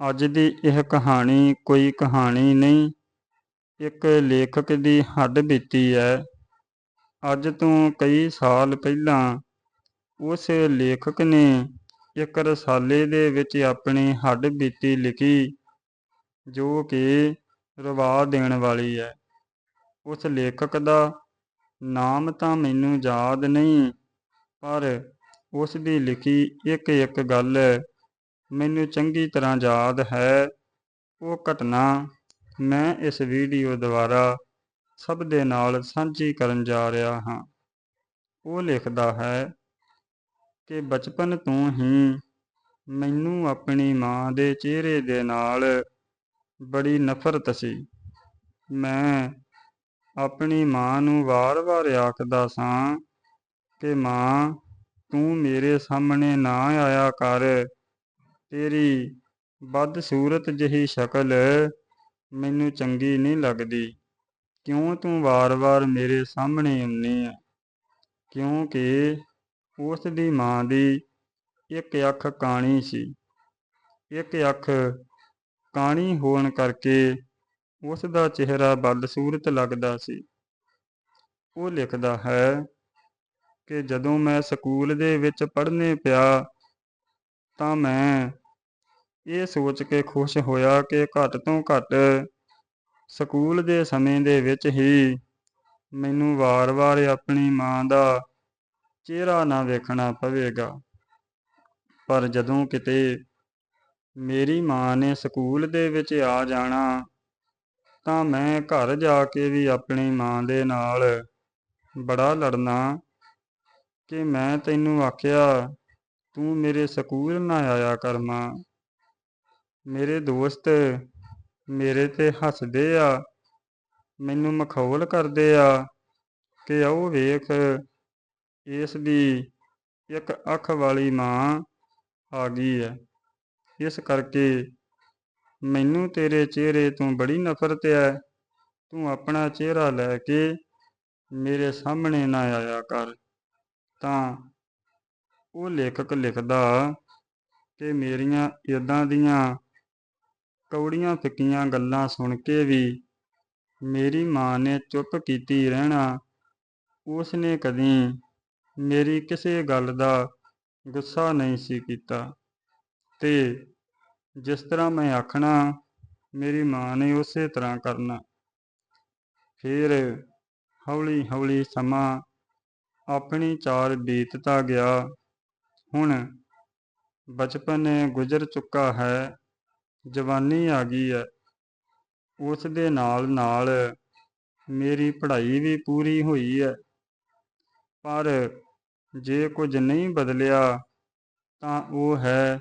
ਅੱਜ ਦੀ ਇਹ ਕਹਾਣੀ ਕੋਈ ਕਹਾਣੀ ਨਹੀਂ। ਇੱਕ ਲੇਖਕ ਦੀ ਹੱਡ ਬੀਤੀ ਹੈ। ਅੱਜ ਤੋਂ ਕਈ ਸਾਲ ਪਹਿਲਾਂ ਉਸ ਲੇਖਕ ਨੇ ਇੱਕ ਰਸਾਲੇ ਦੇ ਵਿੱਚ ਆਪਣੀ ਹੱਡ ਬੀਤੀ ਲਿਖੀ, ਜੋ ਕਿ ਰਵਾ ਦੇਣ ਵਾਲੀ ਹੈ। ਉਸ ਲੇਖਕ ਦਾ ਨਾਮ ਤਾਂ ਮੈਨੂੰ ਯਾਦ ਨਹੀਂ, ਪਰ ਉਸ ਦੀ ਲਿਖੀ ਇੱਕ ਇੱਕ ਗੱਲ ਮੈਨੂੰ ਚੰਗੀ ਤਰ੍ਹਾਂ ਯਾਦ ਹੈ। ਉਹ ਘਟਨਾ ਮੈਂ ਇਸ ਵੀਡੀਓ ਦੁਆਰਾ ਸਭ ਦੇ ਨਾਲ ਸਾਂਝੀ ਕਰਨ ਜਾ ਰਿਹਾ ਹਾਂ। ਉਹ ਲਿਖਦਾ ਹੈ ਕਿ ਬਚਪਨ ਤੋਂ ਹੀ ਮੈਨੂੰ ਆਪਣੀ ਮਾਂ ਦੇ ਚਿਹਰੇ ਦੇ ਨਾਲ ਬੜੀ ਨਫ਼ਰਤ ਸੀ। ਮੈਂ ਆਪਣੀ ਮਾਂ ਨੂੰ ਵਾਰ-ਵਾਰ ਆਖਦਾ ਸਾਂ ਕਿ ਮਾਂ, ਤੂੰ ਮੇਰੇ ਸਾਹਮਣੇ ਨਾ ਆਇਆ ਕਰ। ਤੇਰੀ ਬਦਸੂਰਤ ਜਿਹੀ ਸ਼ਕਲ ਮੈਨੂੰ ਚੰਗੀ ਨਹੀਂ ਲੱਗਦੀ। ਕਿਉਂ ਤੂੰ ਵਾਰ-ਵਾਰ ਮੇਰੇ ਸਾਹਮਣੇ ਆਉਂਦੀ ਹੈ ਕਿਉਂਕਿ ਉਸ ਦੀ ਮਾਂ ਦੀ ਇੱਕ ਅੱਖ ਕਾਣੀ ਸੀ। ਇੱਕ ਅੱਖ ਕਾਣੀ ਹੋਣ ਕਰਕੇ ਉਸ ਦਾ ਚਿਹਰਾ ਬਦਸੂਰਤ ਲੱਗਦਾ ਸੀ। ਉਹ ਲਿਖਦਾ ਹੈ ਕਿ ਜਦੋਂ ਮੈਂ ਸਕੂਲ ਦੇ ਵਿੱਚ ਪੜ੍ਹਨੇ ਪਿਆ ਤਾਂ ਮੈਂ ਇਹ ਸੋਚ ਕੇ ਖੁਸ਼ ਹੋਇਆ ਕਿ ਘੱਟ ਤੋਂ ਘੱਟ ਸਕੂਲ ਦੇ ਸਮੇਂ ਦੇ ਵਿੱਚ ਹੀ ਮੈਨੂੰ ਵਾਰ-ਵਾਰ ਆਪਣੀ ਮਾਂ ਦਾ ਚਿਹਰਾ ਨਾ ਵੇਖਣਾ ਪਵੇਗਾ। ਪਰ ਜਦੋਂ ਕਿਤੇ ਮੇਰੀ ਮਾਂ ਨੇ ਸਕੂਲ ਦੇ ਵਿੱਚ ਆ ਜਾਣਾ, ਤਾਂ ਮੈਂ ਘਰ ਜਾ ਕੇ ਵੀ ਆਪਣੀ ਮਾਂ ਦੇ ਨਾਲ ਬੜਾ ਲੜਨਾ ਕਿ ਮੈਂ ਤੈਨੂੰ ਆਖਿਆ ਤੂੰ ਮੇਰੇ ਸਕੂਲ ਨਾ ਆਇਆ ਕਰ ਮਾਂ। ਮੇਰੇ ਦੋਸਤ ਮੇਰੇ ਤੇ ਹੱਸਦੇ ਆ। ਮੈਨੂੰ ਮਖੌਲ ਕਰਦੇ ਆ ਕਿ ਆਓ ਵੇਖ, ਇਸ ਦੀ ਇੱਕ ਅੱਖ ਵਾਲੀ ਮਾਂ ਆ ਗਈ ਹੈ ਇਸ ਕਰਕੇ ਮੈਨੂੰ ਤੇਰੇ ਚਿਹਰੇ ਤੋਂ ਬੜੀ ਨਫ਼ਰਤ ਹੈ ਤੂੰ ਆਪਣਾ ਚਿਹਰਾ ਲੈ ਕੇ ਮੇਰੇ ਸਾਹਮਣੇ ਨਾ ਆਇਆ ਕਰ। ਤਾਂ ਉਹ ਲੇਖਕ ਲਿਖਦਾ ਕਿ ਮੇਰੀਆਂ ਇਦਾਂ ਦੀਆਂ ਕੌੜੀਆਂ ਫਿੱਕੀਆਂ ਗੱਲਾਂ ਸੁਣ ਕੇ ਵੀ ਮੇਰੀ ਮਾਂ ਨੇ ਚੁੱਪ ਕੀਤੀ ਰਹਿਣਾ ਉਸ ਨੇ ਕਦੀ ਮੇਰੀ ਕਿਸੇ ਗੱਲ ਦਾ ਗੁੱਸਾ ਨਹੀਂ ਸੀ ਕੀਤਾ। ਤੇ ਜਿਸ ਤਰ੍ਹਾਂ ਮੈਂ ਆਖਣਾ, ਮੇਰੀ ਮਾਂ ਨੇ ਉਸੇ ਤਰ੍ਹਾਂ ਕਰਨਾ। ਫਿਰ ਹੌਲੀ ਹੌਲੀ ਸਮਾਂ ਆਪਣੀ ਚਾਲ ਬੀਤਦਾ ਗਿਆ। ਹੁਣ ਬਚਪਨ ਗੁਜ਼ਰ ਚੁੱਕਾ ਹੈ, ਜਵਾਨੀ ਆ ਗਈ ਹੈ। ਉਸ ਦੇ ਨਾਲ ਨਾਲ ਮੇਰੀ ਪੜ੍ਹਾਈ ਵੀ ਪੂਰੀ ਹੋਈ ਹੈ। ਪਰ ਜੇ ਕੁਝ ਨਹੀਂ ਬਦਲਿਆ, ਤਾਂ ਉਹ ਹੈ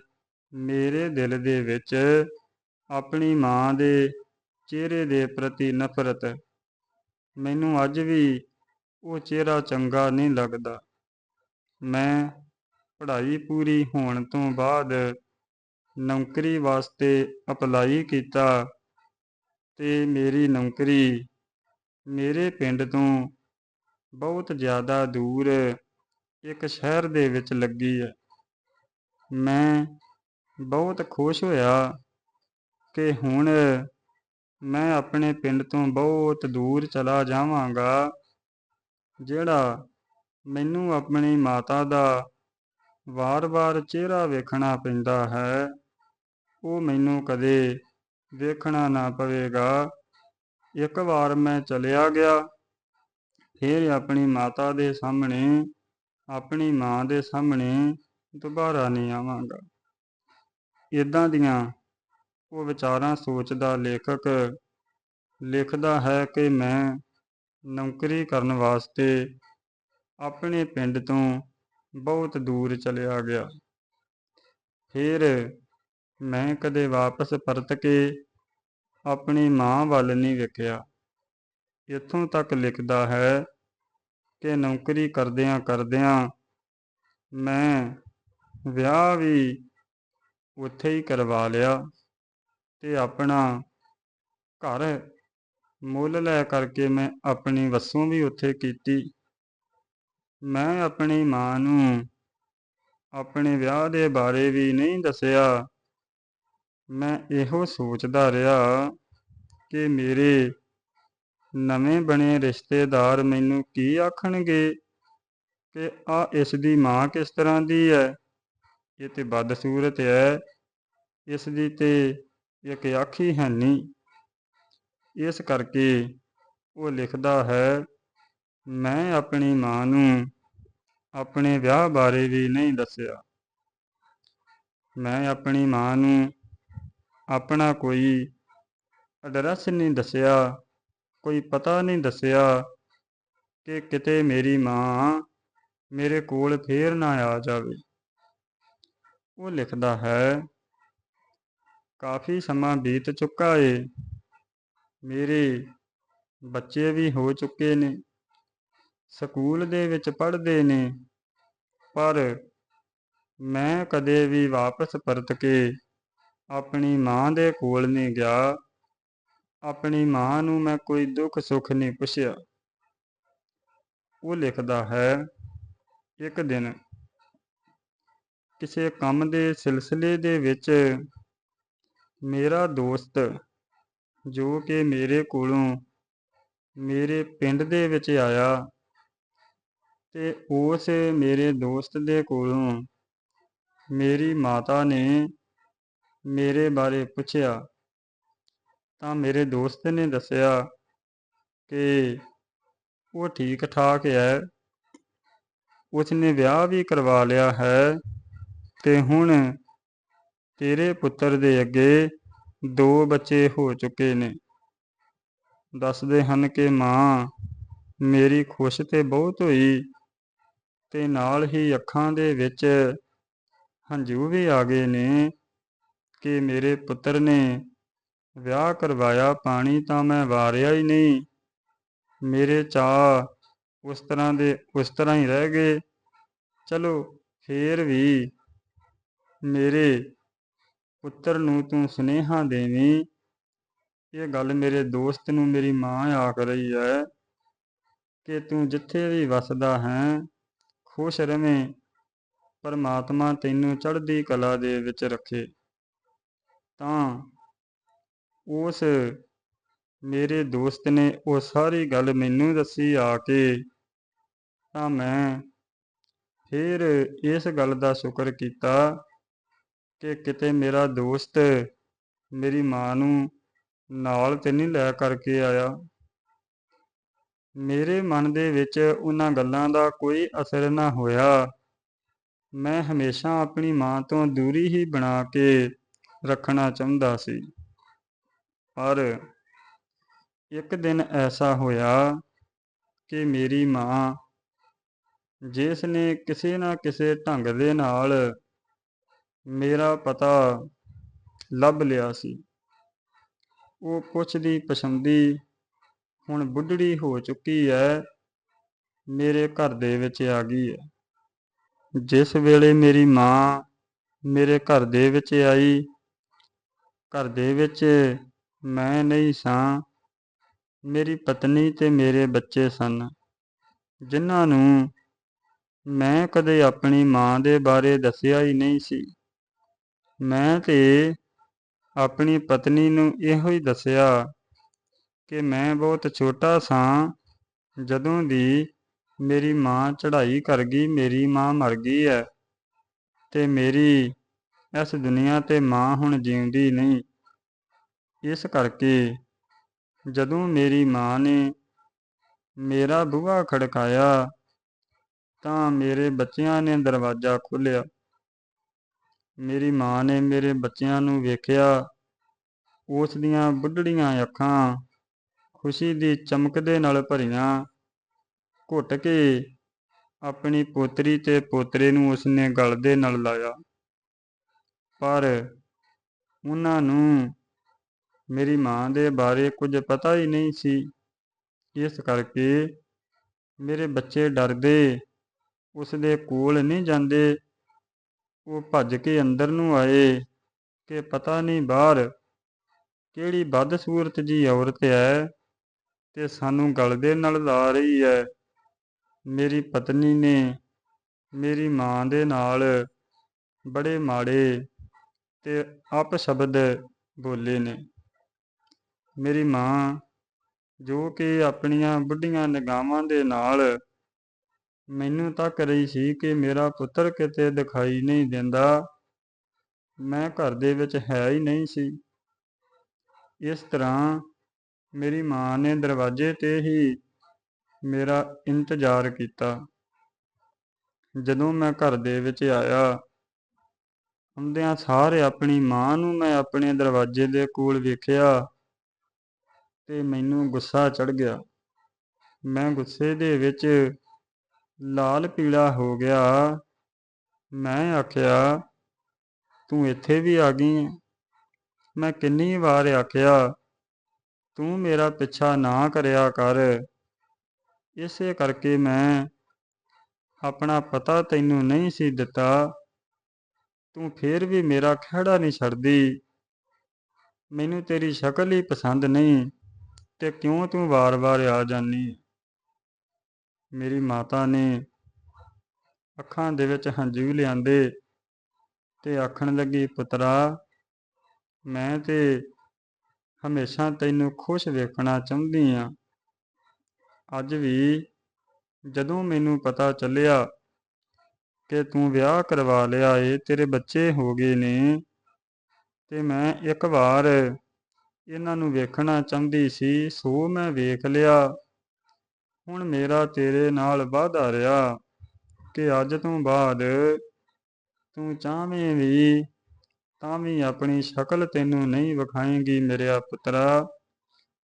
ਮੇਰੇ ਦਿਲ ਦੇ ਵਿੱਚ ਆਪਣੀ ਮਾਂ ਦੇ ਚਿਹਰੇ ਦੇ ਪ੍ਰਤੀ ਨਫ਼ਰਤ। ਮੈਨੂੰ ਅੱਜ ਵੀ ਉਹ ਚਿਹਰਾ ਚੰਗਾ ਨਹੀਂ ਲੱਗਦਾ। ਮੈਂ ਪੜ੍ਹਾਈ ਪੂਰੀ ਹੋਣ ਤੋਂ ਬਾਅਦ ਨੌਕਰੀ ਵਾਸਤੇ ਅਪਲਾਈ ਕੀਤਾ ਤੇ ਮੇਰੀ ਨੌਕਰੀ ਮੇਰੇ ਪਿੰਡ ਤੋਂ ਬਹੁਤ ਜ਼ਿਆਦਾ ਦੂਰ ਇੱਕ ਸ਼ਹਿਰ ਦੇ ਵਿੱਚ ਲੱਗੀ ਹੈ। ਮੈਂ ਬਹੁਤ ਖੁਸ਼ ਹੋਇਆ ਕਿ ਹੁਣ ਮੈਂ ਆਪਣੇ ਪਿੰਡ ਤੋਂ ਬਹੁਤ ਦੂਰ ਚਲਾ ਜਾਵਾਂਗਾ, ਜਿਹੜਾ ਮੈਨੂੰ ਆਪਣੀ ਮਾਤਾ ਦਾ ਵਾਰ-ਵਾਰ ਚਿਹਰਾ ਵੇਖਣਾ ਪੈਂਦਾ ਹੈ। ਉਹ ਮੈਨੂੰ ਕਦੇ ਵੇਖਣਾ ਨਾ ਪਵੇਗਾ। ਇੱਕ ਵਾਰ ਮੈਂ ਚਲਿਆ ਗਿਆ, ਫਿਰ ਆਪਣੀ ਮਾਤਾ ਦੇ ਸਾਹਮਣੇ, ਆਪਣੀ ਮਾਂ ਦੇ ਸਾਹਮਣੇ ਦੁਬਾਰਾ ਨਹੀਂ ਆਵਾਂਗਾ। ਇਦਾਂ ਦੀਆਂ ਉਹ ਵਿਚਾਰਾਂ ਸੋਚਦਾ ਲੇਖਕ ਲਿਖਦਾ ਹੈ ਕਿ ਮੈਂ ਨੌਕਰੀ ਕਰਨ ਵਾਸਤੇ ਆਪਣੇ ਪਿੰਡ ਤੋਂ ਬਹੁਤ ਦੂਰ ਚਲਿਆ ਗਿਆ। ਫਿਰ ਮੈਂ ਕਦੇ ਵਾਪਸ ਪਰਤ ਕੇ ਆਪਣੀ ਮਾਂ ਵੱਲ ਨਹੀਂ ਵੇਖਿਆ। ਇੱਥੋਂ ਤੱਕ ਲਿਖਦਾ ਹੈ ਕਿ ਨੌਕਰੀ ਕਰਦਿਆਂ ਕਰਦਿਆਂ ਮੈਂ ਵਿਆਹ ਵੀ ਉੱਥੇ ਹੀ ਕਰਵਾ ਲਿਆ ਤੇ ਆਪਣਾ ਘਰ ਮੁੱਲ ਲੈ ਕਰਕੇ ਮੈਂ ਆਪਣੀ ਵਸੋਂ ਵੀ ਉੱਥੇ ਕੀਤੀ। ਮੈਂ ਆਪਣੀ ਮਾਂ ਨੂੰ ਆਪਣੇ ਵਿਆਹ ਦੇ ਬਾਰੇ ਵੀ ਨਹੀਂ ਦੱਸਿਆ। ਮੈਂ ਇਹੋ ਸੋਚਦਾ ਰਿਹਾ ਕਿ ਮੇਰੇ ਨਵੇਂ ਬਣੇ ਰਿਸ਼ਤੇਦਾਰ ਮੈਨੂੰ ਕੀ ਆਖਣਗੇ ਕਿ ਆ ਇਸ ਦੀ ਮਾਂ ਕਿਸ ਤਰ੍ਹਾਂ ਦੀ ਹੈ? ਇਹ ਤੇ ਬਦਸੂਰਤ ਹੈ। ਇਸ ਦੀ ਤੇ ਇੱਕ ਆਖੀ ਹੀ ਹੈ ਨਹੀਂ। ਇਸ ਕਰਕੇ ਉਹ ਲਿਖਦਾ ਹੈ ਮੈਂ ਆਪਣੀ ਮਾਂ ਨੂੰ ਆਪਣੇ ਵਿਆਹ ਬਾਰੇ ਵੀ ਨਹੀਂ ਦੱਸਿਆ। ਮੈਂ ਆਪਣੀ ਮਾਂ ਨੂੰ ਆਪਣਾ ਕੋਈ ਐਡਰੈਸ ਨਹੀਂ ਦੱਸਿਆ, ਕੋਈ ਪਤਾ ਨਹੀਂ ਦੱਸਿਆ ਕਿ ਕਿਤੇ ਮੇਰੀ ਮਾਂ ਮੇਰੇ ਕੋਲ ਫੇਰ ਨਾ ਆ ਜਾਵੇ। ਉਹ ਲਿਖਦਾ ਹੈ, ਕਾਫੀ ਸਮਾਂ ਬੀਤ ਚੁੱਕਾ ਏ, ਮੇਰੇ ਬੱਚੇ ਵੀ ਹੋ ਚੁੱਕੇ ਨੇ। ਸਕੂਲ ਦੇ ਵਿੱਚ ਪੜ੍ਹਦੇ ਨੇ, ਪਰ ਮੈਂ ਕਦੇ ਵੀ ਵਾਪਸ ਪਰਤ ਕੇ ਆਪਣੀ ਮਾਂ ਦੇ ਕੋਲ ਨਹੀਂ ਗਿਆ। ਆਪਣੀ ਮਾਂ ਨੂੰ ਮੈਂ ਕੋਈ ਦੁੱਖ ਸੁੱਖ ਨਹੀਂ ਪੁੱਛਿਆ। ਉਹ ਲਿਖਦਾ ਹੈ, ਇੱਕ ਦਿਨ ਕਿਸੇ ਕੰਮ ਦੇ ਸਿਲਸਿਲੇ ਦੇ ਵਿੱਚ ਮੇਰਾ ਦੋਸਤ, ਜੋ ਕਿ ਮੇਰੇ ਕੋਲੋਂ ਮੇਰੇ ਪਿੰਡ ਦੇ ਵਿੱਚ ਆਇਆ ਤੇ ਉਸ ਮੇਰੇ ਦੋਸਤ ਦੇ ਕੋਲੋਂ ਮੇਰੀ ਮਾਤਾ ਨੇ ਮੇਰੇ ਬਾਰੇ ਪੁੱਛਿਆ ਤਾਂ ਮੇਰੇ ਦੋਸਤ ਨੇ ਦੱਸਿਆ ਕਿ ਉਹ ਠੀਕ ਠਾਕ ਹੈ। ਉਸਨੇ ਵਿਆਹ ਵੀ ਕਰਵਾ ਲਿਆ ਹੈ ਤੇ ਹੁਣ ਤੇਰੇ ਪੁੱਤਰ ਦੇ ਅੱਗੇ ਦੋ ਬੱਚੇ ਹੋ ਚੁੱਕੇ ਨੇ। ਦੱਸਦੇ ਹਨ ਕਿ ਮਾਂ ਮੇਰੀ ਖੁਸ਼ ਤੇ ਬਹੁਤ ਹੋਈ ਤੇ ਨਾਲ ਹੀ ਅੱਖਾਂ ਦੇ ਵਿੱਚ ਹੰਝੂ ਵੀ ਆ ਗਏ ਨੇ ਕਿ ਮੇਰੇ ਪੁੱਤਰ ਨੇ ਵਿਆਹ ਕਰਵਾਇਆ, ਪਾਣੀ ਤਾਂ ਮੈਂ ਵਾਰਿਆ ਹੀ ਨਹੀਂ। ਮੇਰੇ ਚਾਹ ਉਸ ਤਰ੍ਹਾਂ ਦੇ, ਉਸ ਤਰ੍ਹਾਂ ਹੀ ਰਹਿ ਗਏ। ਚਲੋ, ਫੇਰ ਵੀ ਮੇਰੇ ਪੁੱਤਰ ਨੂੰ ਤੂੰ ਸੁਨੇਹਾ ਦੇਵੀਂ। ਇਹ ਗੱਲ ਮੇਰੇ ਦੋਸਤ ਨੂੰ ਮੇਰੀ ਮਾਂ ਆਖ ਰਹੀ ਹੈ ਕਿ ਤੂੰ ਜਿੱਥੇ ਵੀ ਵਸਦਾ ਹੈ ਖੁਸ਼ ਰਵੇਂ, ਪਰਮਾਤਮਾ ਤੈਨੂੰ ਚੜ੍ਹਦੀ ਕਲਾ ਦੇ ਵਿੱਚ ਰੱਖੇ। ਤਾਂ ਉਸ ਮੇਰੇ ਦੋਸਤ ਨੇ ਉਹ ਸਾਰੀ ਗੱਲ ਮੈਨੂੰ ਦੱਸੀ ਆ ਕੇ, ਤਾਂ ਮੈਂ ਫਿਰ ਇਸ ਗੱਲ ਦਾ ਸ਼ੁਕਰ ਕੀਤਾ ਕਿ ਕਿਤੇ ਮੇਰਾ ਦੋਸਤ ਮੇਰੀ ਮਾਂ ਨੂੰ ਨਾਲ ਤੇ ਨਹੀਂ ਲੈ ਕਰਕੇ ਆਇਆ। ਮੇਰੇ ਮਨ ਦੇ ਵਿੱਚ ਉਹਨਾਂ ਗੱਲਾਂ ਦਾ ਕੋਈ ਅਸਰ ਨਾ ਹੋਇਆ। ਮੈਂ ਹਮੇਸ਼ਾ ਆਪਣੀ ਮਾਂ ਤੋਂ ਦੂਰੀ ਹੀ ਬਣਾ ਕੇ ਰੱਖਣਾ ਚਾਹੁੰਦਾ ਸੀ। ਪਰ ਇੱਕ ਦਿਨ ਐਸਾ ਹੋਇਆ ਕਿ ਮੇਰੀ ਮਾਂ, ਜਿਸ ਨੇ ਕਿਸੇ ਨਾ ਕਿਸੇ ਢੰਗ ਦੇ ਨਾਲ ਮੇਰਾ ਪਤਾ ਲੱਭ ਲਿਆ ਸੀ, ਉਹ ਪੁੱਛਦੀ ਪਛੰਦੀ ਹੁਣ ਬੁੱਢੜੀ ਹੋ ਚੁੱਕੀ ਹੈ ਮੇਰੇ ਘਰ ਦੇ ਵਿੱਚ ਆ ਗਈ ਹੈ ਜਿਸ ਵੇਲੇ ਮੇਰੀ ਮਾਂ ਮੇਰੇ ਘਰ ਦੇ ਵਿੱਚ ਆਈ, ਘਰ ਦੇ ਵਿੱਚ ਮੈਂ ਨਹੀਂ ਸਾਂ, ਮੇਰੀ ਪਤਨੀ ਤੇ ਮੇਰੇ ਬੱਚੇ ਸਨ, ਜਿਨ੍ਹਾਂ ਨੂੰ ਮੈਂ ਕਦੇ ਆਪਣੀ ਮਾਂ ਦੇ ਬਾਰੇ ਦੱਸਿਆ ਹੀ ਨਹੀਂ ਸੀ। ਮੈਂ ਤੇ ਆਪਣੀ ਪਤਨੀ ਨੂੰ ਇਹੋ ਹੀ ਦੱਸਿਆ ਕਿ ਮੈਂ ਬਹੁਤ ਛੋਟਾ ਸਾਂ। ਜਦੋਂ ਦੀ ਮੇਰੀ ਮਾਂ ਚੜ੍ਹਾਈ ਕਰ ਗਈ, ਮੇਰੀ ਮਾਂ ਮਰ ਗਈ ਹੈ ਤੇ ਮੇਰੀ ਇਸ ਦੁਨੀਆ ਤੇ ਮਾਂ ਹੁਣ ਜਿਉਂਦੀ ਨਹੀਂ। ਇਸ ਕਰਕੇ ਜਦੋਂ ਮੇਰੀ ਮਾਂ ਨੇ ਮੇਰਾ ਬੂਹਾ ਖੜਕਾਇਆ ਤਾਂ ਮੇਰੇ ਬੱਚਿਆਂ ਨੇ ਦਰਵਾਜ਼ਾ ਖੋਲ੍ਹਿਆ। ਮੇਰੀ ਮਾਂ ਨੇ ਮੇਰੇ ਬੱਚਿਆਂ ਨੂੰ ਵੇਖਿਆ, ਉਸ ਦੀਆਂ ਬੁੱਢੜੀਆਂ ਅੱਖਾਂ ਖੁਸ਼ੀ ਦੀ ਚਮਕਦੇ ਨਾਲ ਭਰੀਆਂ ਘੁੱਟ ਕੇ ਆਪਣੀ ਪੋਤਰੀ ਤੇ ਪੋਤਰੇ ਨੂੰ ਉਸਨੇ ਗਲ ਦੇ ਨਾਲ ਲਾਇਆ। ਪਰ ਉਹਨਾਂ ਨੂੰ ਮੇਰੀ ਮਾਂ ਦੇ ਬਾਰੇ ਕੁਝ ਪਤਾ ਹੀ ਨਹੀਂ ਸੀ। ਇਸ ਕਰਕੇ ਮੇਰੇ ਬੱਚੇ ਡਰਦੇ ਉਸ ਦੇ ਕੋਲ ਨਹੀਂ ਜਾਂਦੇ। ਉਹ ਭੱਜ ਕੇ ਅੰਦਰ ਨੂੰ ਆਏ ਕਿ ਪਤਾ ਨਹੀਂ ਬਾਹਰ ਕਿਹੜੀ ਬਦਸੂਰਤ ਜੀ ਔਰਤ ਹੈ। ਤੇ ਸਾਨੂੰ ਗਲ ਦੇ ਨਾਲ ਲਾ ਰਹੀ ਹੈ ਮੇਰੀ ਪਤਨੀ ਨੇ ਮੇਰੀ ਮਾਂ ਦੇ ਨਾਲ ਬੜੇ ਮਾੜੇ ਤੇ ਅਪਸ਼ਬਦ ਬੋਲੇ ਨੇ। ਮੇਰੀ ਮਾਂ ਜੋ ਕਿ ਆਪਣੀਆਂ ਬੁੱਢੀਆਂ ਨਿਗਾਹਾਂ ਦੇ ਨਾਲ ਮੈਨੂੰ ਤੱਕ ਰਹੀ ਸੀ ਕਿ ਮੇਰਾ ਪੁੱਤਰ ਕਿਤੇ ਦਿਖਾਈ ਨਹੀਂ ਦਿੰਦਾ। ਮੈਂ ਘਰ ਦੇ ਵਿੱਚ ਹੈ ਹੀ ਨਹੀਂ ਸੀ। ਇਸ ਤਰ੍ਹਾਂ ਮੇਰੀ ਮਾਂ ਨੇ ਦਰਵਾਜ਼ੇ ਤੇ ਹੀ ਮੇਰਾ ਇੰਤਜ਼ਾਰ ਕੀਤਾ। ਜਦੋਂ ਮੈਂ ਘਰ ਦੇ ਵਿੱਚ ਆਇਆ ਹੁੰਦਿਆਂ ਸਾਰੇ ਆਪਣੀ ਮਾਂ ਨੂੰ ਮੈਂ ਆਪਣੇ ਦਰਵਾਜ਼ੇ ਦੇ ਕੋਲ ਵੇਖਿਆ ਤੇ ਮੈਨੂੰ ਗੁੱਸਾ ਚੜ ਗਿਆ। ਮੈਂ ਗੁੱਸੇ ਦੇ ਵਿੱਚ ਲਾਲ ਪੀਲਾ ਹੋ ਗਿਆ। ਮੈਂ ਆਖਿਆ, ਤੂੰ ਇੱਥੇ ਵੀ ਆ ਗਈ ਹੈ ਮੈਂ ਕਿੰਨੀ ਵਾਰ ਆਖਿਆ ਤੂੰ ਮੇਰਾ ਪਿੱਛਾ ਨਾ ਕਰਿਆ ਕਰ। ਇਸੇ ਕਰਕੇ ਮੈਂ ਆਪਣਾ ਪਤਾ ਤੈਨੂੰ ਨਹੀਂ ਸੀ ਦਿੱਤਾ। ਤੂੰ ਫੇਰ ਵੀ ਮੇਰਾ ਖਹਿੜਾ ਨਹੀਂ ਛੱਡਦੀ। ਮੈਨੂੰ ਤੇਰੀ ਸ਼ਕਲ ਹੀ ਪਸੰਦ ਨਹੀਂ ਤੇ ਕਿਉਂ ਤੂੰ ਵਾਰ-ਵਾਰ ਆ ਜਾਨੀ? ਮੇਰੀ ਮਾਤਾ ਨੇ ਅੱਖਾਂ ਦੇ ਵਿੱਚ ਹੰਝੂ ਲਿਆਂਦੇ ਤੇ ਆਖਣ ਲੱਗੀ, ਪੁੱਤਰਾ, ਮੈਂ ਤੇ ਹਮੇਸ਼ਾ ਤੈਨੂੰ ਖੁਸ਼ ਵੇਖਣਾ ਚਾਹੁੰਦੀ ਆ। ਅੱਜ ਵੀ ਜਦੋਂ ਮੈਨੂੰ ਪਤਾ ਚੱਲਿਆ ਕਿ ਤੂੰ ਵਿਆਹ ਕਰਵਾ ਲਿਆ ਏ, ਤੇਰੇ ਬੱਚੇ ਹੋ ਗਏ ਨੇ, ਤੇ ਮੈਂ ਇੱਕ ਵਾਰ ਇਹਨਾਂ ਨੂੰ ਵੇਖਣਾ ਚਾਹੁੰਦੀ ਸੀ, ਸੋ ਮੈਂ ਵੇਖ ਲਿਆ। ਹੁਣ ਮੇਰਾ ਤੇਰੇ ਨਾਲ ਵਾਅਦਾ ਰਿਹਾ ਕਿ ਅੱਜ ਤੋਂ ਬਾਅਦ ਤੂੰ ਚਾਹਵੇਂ ਵੀ ਤਾਂ ਵੀ ਆਪਣੀ ਸ਼ਕਲ ਤੈਨੂੰ ਨਹੀਂ ਵਿਖਾਏਗੀ ਮੇਰਿਆ ਪੁੱਤਰਾ।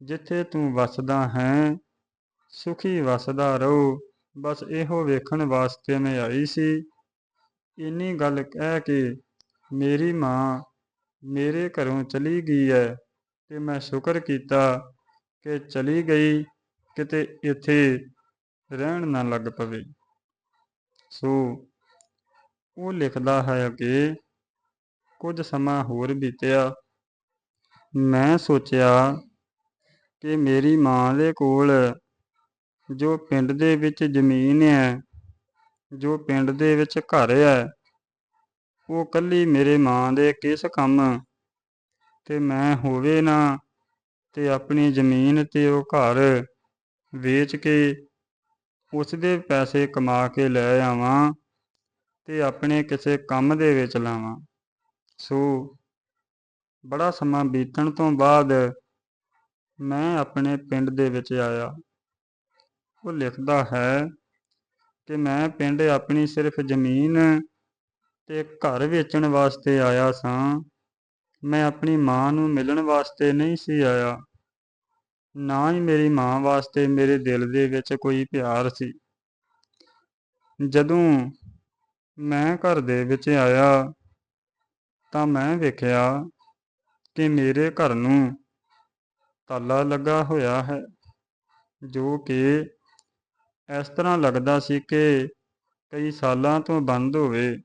ਜਿੱਥੇ ਤੂੰ ਵਸਦਾ ਹੈ, ਸੁਖੀ ਵਸਦਾ ਰਹੋ। ਬਸ ਇਹੋ ਵੇਖਣ ਵਾਸਤੇ ਮੈਂ ਆਈ ਸੀ। ਇੰਨੀ ਗੱਲ ਕਹਿ ਕੇ ਮੇਰੀ ਮਾਂ ਮੇਰੇ ਘਰੋਂ ਚਲੀ ਗਈ ਹੈ ਤੇ ਮੈਂ ਸ਼ੁਕਰ ਕੀਤਾ ਕਿ ਚਲੀ ਗਈ, ਕਿਤੇ ਇੱਥੇ ਰਹਿਣ ਨਾ ਲੱਗ ਪਵੇ। ਸੋ ਉਹ ਲਿਖਦਾ ਹੈ ਕਿ ਕੁਝ ਸਮਾਂ ਹੋਰ ਬੀਤਿਆ। ਮੈਂ ਸੋਚਿਆ ਕਿ ਮੇਰੀ ਮਾਂ ਦੇ ਕੋਲ ਜੋ ਪਿੰਡ ਦੇ ਵਿੱਚ ਜ਼ਮੀਨ ਹੈ, ਜੋ ਪਿੰਡ ਦੇ ਵਿੱਚ ਘਰ ਹੈ, ਉਹ ਕੱਲੀ ਮੇਰੇ ਮਾਂ ਦੇ ਕਿਸ ਕੰਮ? ਤੇ ਮੈਂ ਹੋਵੇ ਨਾ ਤੇ ਆਪਣੀ ਜ਼ਮੀਨ ਤੇ ਉਹ ਘਰ ਵੇਚ ਕੇ ਉਸ ਦੇ ਪੈਸੇ ਕਮਾ ਕੇ ਲੈ ਆਵਾਂ ਤੇ ਆਪਣੇ ਕਿਸੇ ਕੰਮ ਦੇ ਵਿੱਚ ਲਾਵਾਂ। ਸੋ ਬੜਾ ਸਮਾਂ ਬੀਤਣ ਤੋਂ ਬਾਅਦ ਮੈਂ ਆਪਣੇ ਪਿੰਡ ਦੇ ਵਿੱਚ ਆਇਆ। ਉਹ ਲਿਖਦਾ ਹੈ ਕਿ ਮੈਂ ਪਿੰਡ ਆਪਣੀ ਸਿਰਫ ਜ਼ਮੀਨ ਤੇ ਘਰ ਵੇਚਣ ਵਾਸਤੇ ਆਇਆ ਸਾਂ। ਮੈਂ ਆਪਣੀ ਮਾਂ ਨੂੰ ਮਿਲਣ ਵਾਸਤੇ ਨਹੀਂ ਸੀ ਆਇਆ। ਨਾ ਹੀ ਮੇਰੀ ਮਾਂ ਵਾਸਤੇ ਮੇਰੇ ਦਿਲ ਦੇ ਵਿੱਚ ਕੋਈ ਪਿਆਰ ਸੀ। ਜਦੋਂ ਮੈਂ ਘਰ ਦੇ ਵਿੱਚ ਆਇਆ ਤਾਂ ਮੈਂ ਵੇਖਿਆ ਕਿ ਮੇਰੇ ਘਰ ਨੂੰ ਤਾਲਾ ਲੱਗਾ ਹੋਇਆ ਹੈ, ਜੋ ਕਿ ਇਸ ਤਰ੍ਹਾਂ ਲੱਗਦਾ ਸੀ ਕਿ ਕਈ ਸਾਲਾਂ ਤੋਂ ਬੰਦ ਹੋਵੇ।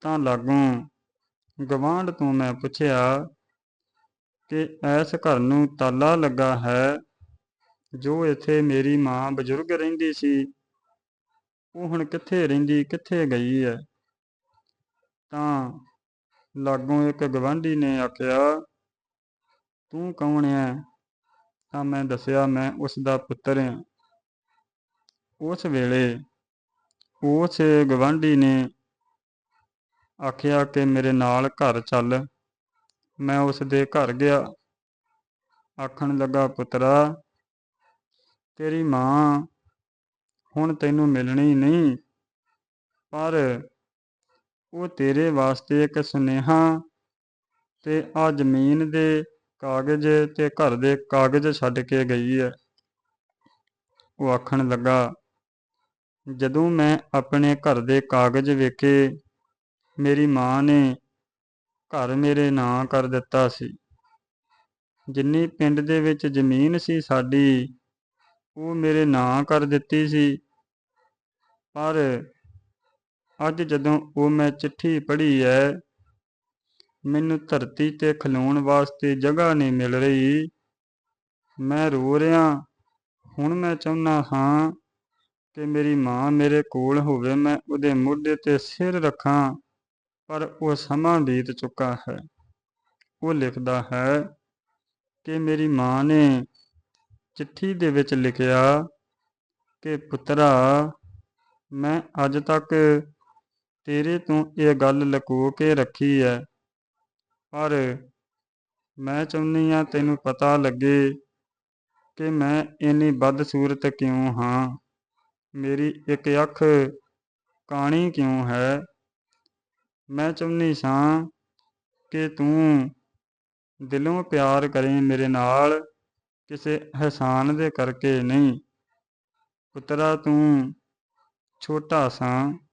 ਤਾਂ ਲਾਗੋਂ ਗਵਾਂਢ ਤੋਂ ਮੈਂ ਪੁੱਛਿਆ ਕਿ ਇਸ ਘਰ ਨੂੰ ਤਾਲਾ ਲੱਗਾ ਹੈ, ਜੋ ਇੱਥੇ ਮੇਰੀ ਮਾਂ ਬਜ਼ੁਰਗ ਰਹਿੰਦੀ ਸੀ, ਉਹ ਹੁਣ ਕਿੱਥੇ ਰਹਿੰਦੀ, ਕਿੱਥੇ ਗਈ ਹੈ? ਤਾਂ ਲਾਗੋਂ ਇੱਕ ਗਵਾਂਢੀ ਨੇ ਆਖਿਆ, ਤੂੰ ਕੌਣ ਹੈ ਤਾਂ ਮੈਂ ਦੱਸਿਆ, ਮੈਂ ਉਸ ਦਾ ਪੁੱਤਰ ਹਾਂ ਉਸ ਵੇਲੇ ਉਸ ਗਵਾਂਢੀ ਨੇ ਆਖਿਆ ਕਿ ਮੇਰੇ ਨਾਲ ਘਰ ਚੱਲ। ਮੈਂ ਉਸ ਦੇ ਘਰ ਗਿਆ। ਆਖਣ ਲੱਗਾ, ਪੁੱਤਰਾ, ਤੇਰੀ ਮਾਂ ਹੁਣ ਤੈਨੂੰ ਮਿਲਣੀ ਨਹੀਂ, ਪਰ ਉਹ ਤੇਰੇ ਵਾਸਤੇ ਇੱਕ ਸੁਨੇਹਾ ਤੇ ਆ ਜ਼ਮੀਨ ਦੇ ਕਾਗਜ਼ ਤੇ ਘਰ ਦੇ ਕਾਗਜ਼ ਛੱਡ ਕੇ ਗਈ ਹੈ। ਉਹ ਆਖਣ ਲੱਗਾ, ਜਦੋਂ ਮੈਂ ਆਪਣੇ ਘਰ ਦੇ ਕਾਗਜ਼ ਵੇਖੇ, ਮੇਰੀ ਮਾਂ ਨੇ ਘਰ ਮੇਰੇ ਨਾਂ ਕਰ ਦਿੱਤਾ ਸੀ। ਜਿੰਨੀ ਪਿੰਡ ਦੇ ਵਿੱਚ ਜ਼ਮੀਨ ਸੀ ਸਾਡੀ, ਉਹ ਮੇਰੇ ਨਾਂ ਕਰ ਦਿੱਤੀ ਸੀ। ਪਰ ਅੱਜ ਜਦੋਂ ਉਹ ਮੈਂ ਚਿੱਠੀ ਪੜ੍ਹੀ ਹੈ ਮੈਨੂੰ ਧਰਤੀ ਤੇ ਖਲੋਣ ਵਾਸਤੇ ਜਗ੍ਹਾ ਨਹੀਂ ਮਿਲ ਰਹੀ। ਮੈਂ ਰੋ ਰਿਹਾ। ਹੁਣ ਮੈਂ ਚਾਹੁੰਦਾ ਹਾਂ ਕਿ ਮੇਰੀ ਮਾਂ ਮੇਰੇ ਕੋਲ ਹੋਵੇ, ਮੈਂ ਉਹਦੇ ਮੋਢੇ ਤੇ ਸਿਰ ਰੱਖਾਂ, ਪਰ ਉਹ ਸਮਾਂ ਬੀਤ ਚੁੱਕਾ ਹੈ। ਉਹ ਲਿਖਦਾ ਹੈ ਕਿ ਮੇਰੀ ਮਾਂ ਨੇ ਚਿੱਠੀ ਦੇ ਵਿੱਚ ਲਿਖਿਆ ਕਿ, ਪੁੱਤਰਾ, ਮੈਂ ਅੱਜ ਤੱਕ ਤੇਰੇ ਤੋਂ ਇਹ ਗੱਲ ਲੁਕੋ ਕੇ ਰੱਖੀ ਹੈ ਪਰ ਮੈਂ ਚਾਹੁੰਦੀ ਹਾਂ ਤੈਨੂੰ ਪਤਾ ਲੱਗੇ ਕਿ ਮੈਂ ਇੰਨੀ ਬਦਸੂਰਤ ਕਿਉਂ ਹਾਂ? ਮੇਰੀ ਇੱਕ ਅੱਖ ਕਾਣੀ ਕਿਉਂ ਹੈ? ਮੈਂ ਚਾਹੁੰਦੀ ਸਾਂ ਕਿ ਤੂੰ ਦਿਲੋਂ ਪਿਆਰ ਕਰੇ ਮੇਰੇ ਨਾਲ ਕਿਸੇ ਅਹਿਸਾਨ ਦੇ ਕਰਕੇ ਨਹੀਂ। ਪੁੱਤਰਾ, ਤੂੰ ਛੋਟਾ ਸਾਂ।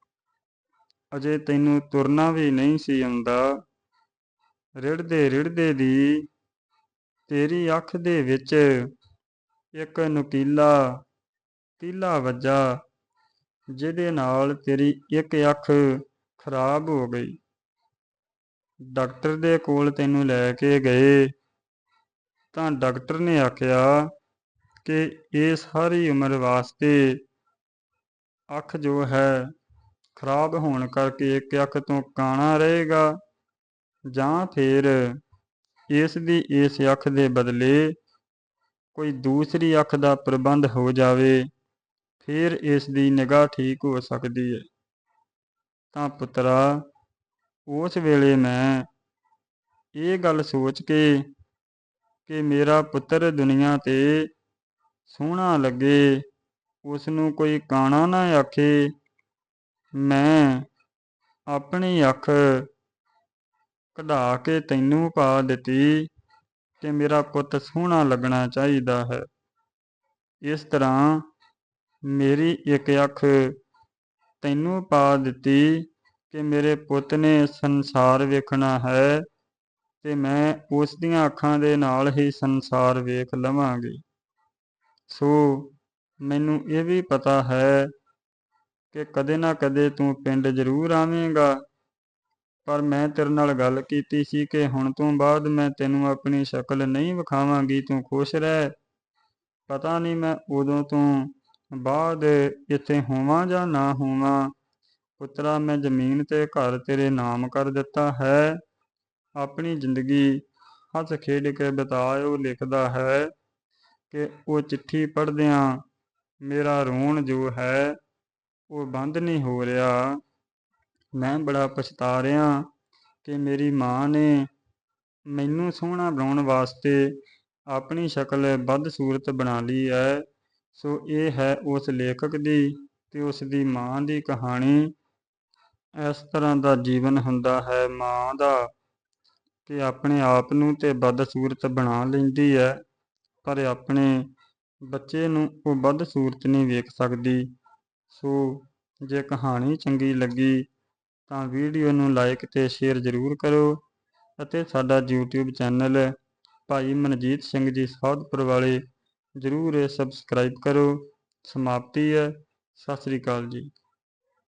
ਅਜੇ ਤੈਨੂੰ ਤੁਰਨਾ ਵੀ ਨਹੀਂ ਸੀ ਆਉਂਦਾ। ਰਿੜਦੇ ਰਿੜਦੇ ਦੀ ਤੇਰੀ ਅੱਖ ਦੇ ਵਿੱਚ ਇੱਕ ਨੁਕੀਲਾ ਤੀਲਾ ਵੱਜਾ, ਜਿਹਦੇ ਨਾਲ ਤੇਰੀ ਇੱਕ ਅੱਖ ਖਰਾਬ ਹੋ ਗਈ। ਡਾਕਟਰ ਦੇ ਕੋਲ ਤੈਨੂੰ ਲੈ ਕੇ ਗਏ ਤਾਂ ਡਾਕਟਰ ਨੇ ਆਖਿਆ ਕਿ ਇਹ ਸਾਰੀ ਉਮਰ ਵਾਸਤੇ ਅੱਖ ਜੋ ਹੈ ਖਰਾਬ ਹੋਣ ਕਰਕੇ ਇੱਕ ਅੱਖ ਤੋਂ ਕਾਣਾ ਰਹੇਗਾ, ਜਾਂ ਫਿਰ ਇਸ ਦੀ ਇਸ ਅੱਖ ਦੇ ਬਦਲੇ ਕੋਈ ਦੂਸਰੀ ਅੱਖ ਦਾ ਪ੍ਰਬੰਧ ਹੋ ਜਾਵੇ, ਫਿਰ ਇਸ ਦੀ ਨਿਗਾਹ ਠੀਕ ਹੋ ਸਕਦੀ ਹੈ। ਤਾਂ ਪੁੱਤਰਾ, ਉਸ ਵੇਲੇ ਮੈਂ ਇਹ ਗੱਲ ਸੋਚ ਕੇ ਕਿ ਮੇਰਾ ਪੁੱਤਰ ਦੁਨੀਆ ਤੇ ਸੋਹਣਾ ਲੱਗੇ ਉਸ ਨੂੰ ਕੋਈ ਕਾਣਾ ਨਾ ਆਖੇ ਮੈਂ ਆਪਣੀ ਅੱਖ ਕਢਾ ਕੇ ਤੈਨੂੰ ਪਾ ਦਿੱਤੀ ਕਿ ਮੇਰਾ ਪੁੱਤ ਸੋਹਣਾ ਲੱਗਣਾ ਚਾਹੀਦਾ ਹੈ। ਇਸ ਤਰ੍ਹਾਂ ਮੇਰੀ ਇੱਕ ਅੱਖ ਤੈਨੂੰ ਪਾ ਦਿੱਤੀ ਕਿ ਮੇਰੇ ਪੁੱਤ ਨੇ ਸੰਸਾਰ ਵੇਖਣਾ ਹੈ ਤੇ ਮੈਂ ਉਸ ਦੀਆਂ ਅੱਖਾਂ ਦੇ ਨਾਲ ਹੀ ਸੰਸਾਰ ਵੇਖ ਲਵਾਂਗੀ। ਸੋ ਮੈਨੂੰ ਇਹ ਵੀ ਪਤਾ ਹੈ ਕਿ ਕਦੇ ਨਾ ਕਦੇ ਤੂੰ ਪਿੰਡ ਜ਼ਰੂਰ ਆਵੇਂਗਾ। ਪਰ ਮੈਂ ਤੇਰੇ ਨਾਲ ਗੱਲ ਕੀਤੀ ਸੀ ਕਿ ਹੁਣ ਤੋਂ ਬਾਅਦ ਮੈਂ ਤੈਨੂੰ ਆਪਣੀ ਸ਼ਕਲ ਨਹੀਂ ਵਿਖਾਵਾਂਗੀ, ਤੂੰ ਖੁਸ਼ ਰਹਿ। ਪਤਾ ਨਹੀਂ ਮੈਂ ਉਦੋਂ ਤੋਂ ਬਾਅਦ ਇੱਥੇ ਹੋਵਾਂ ਜਾਂ ਨਾ ਹੋਵਾਂ। ਪੁੱਤਰਾ, ਮੈਂ ਜ਼ਮੀਨ ਤੇ ਘਰ ਤੇਰੇ ਨਾਮ ਕਰ ਦਿੱਤਾ ਹੈ। ਆਪਣੀ ਜ਼ਿੰਦਗੀ ਹੱਸ ਖੇਡ ਕੇ ਬਿਤਾਇਓ ਲਿਖਦਾ ਹੈ ਕਿ ਉਹ ਚਿੱਠੀ ਪੜ੍ਹਦਿਆਂ ਮੇਰਾ ਰੋਣ ਜੋ ਹੈ। ਉਹ ਬੰਦ ਨਹੀਂ ਹੋ ਰਿਹਾ। ਮੈਂ ਬੜਾ ਪਛਤਾ ਰਿਹਾ ਕਿ ਮੇਰੀ ਮਾਂ ਨੇ ਮੈਨੂੰ ਸੋਹਣਾ ਬਣਾਉਣ ਵਾਸਤੇ ਆਪਣੀ ਸ਼ਕਲ ਵੱਧ ਸੂਰਤ ਬਣਾ ਲਈ ਹੈ। ਸੋ ਇਹ ਹੈ ਉਸ ਲੇਖਕ ਦੀ ਤੇ ਉਸ ਦੀ ਮਾਂ ਦੀ ਕਹਾਣੀ। ਇਸ ਤਰ੍ਹਾਂ ਦਾ ਜੀਵਨ ਹੁੰਦਾ ਹੈ। ਮਾਂ ਦਾ ਕਿ ਆਪਣੇ ਆਪ ਨੂੰ ਤੇ ਬਦਸੂਰਤ ਬਣਾ ਲੈਂਦੀ ਹੈ, ਪਰ ਆਪਣੇ ਬੱਚੇ ਨੂੰ ਉਹ ਵੱਧ ਸੂਰਤ ਨਹੀਂ ਵੇਖ ਸਕਦੀ। ਸੋ ਜੇ ਕਹਾਣੀ ਚੰਗੀ ਲੱਗੀ ਤਾਂ ਵੀਡੀਓ ਨੂੰ ਲਾਈਕ ਤੇ ਸ਼ੇਅਰ ਜ਼ਰੂਰ ਕਰੋ ਅਤੇ ਸਾਡਾ YouTube ਚੈਨਲ ਭਾਈ ਮਨਜੀਤ ਸਿੰਘ ਜੀ ਸਾਧਪੁਰ ਵਾਲੇ ਜ਼ਰੂਰ ਸਬਸਕ੍ਰਾਈਬ ਕਰੋ ਸਮਾਪਤੀ ਹੈ। ਸਤਿ ਸ੍ਰੀ ਅਕਾਲ ਜੀ।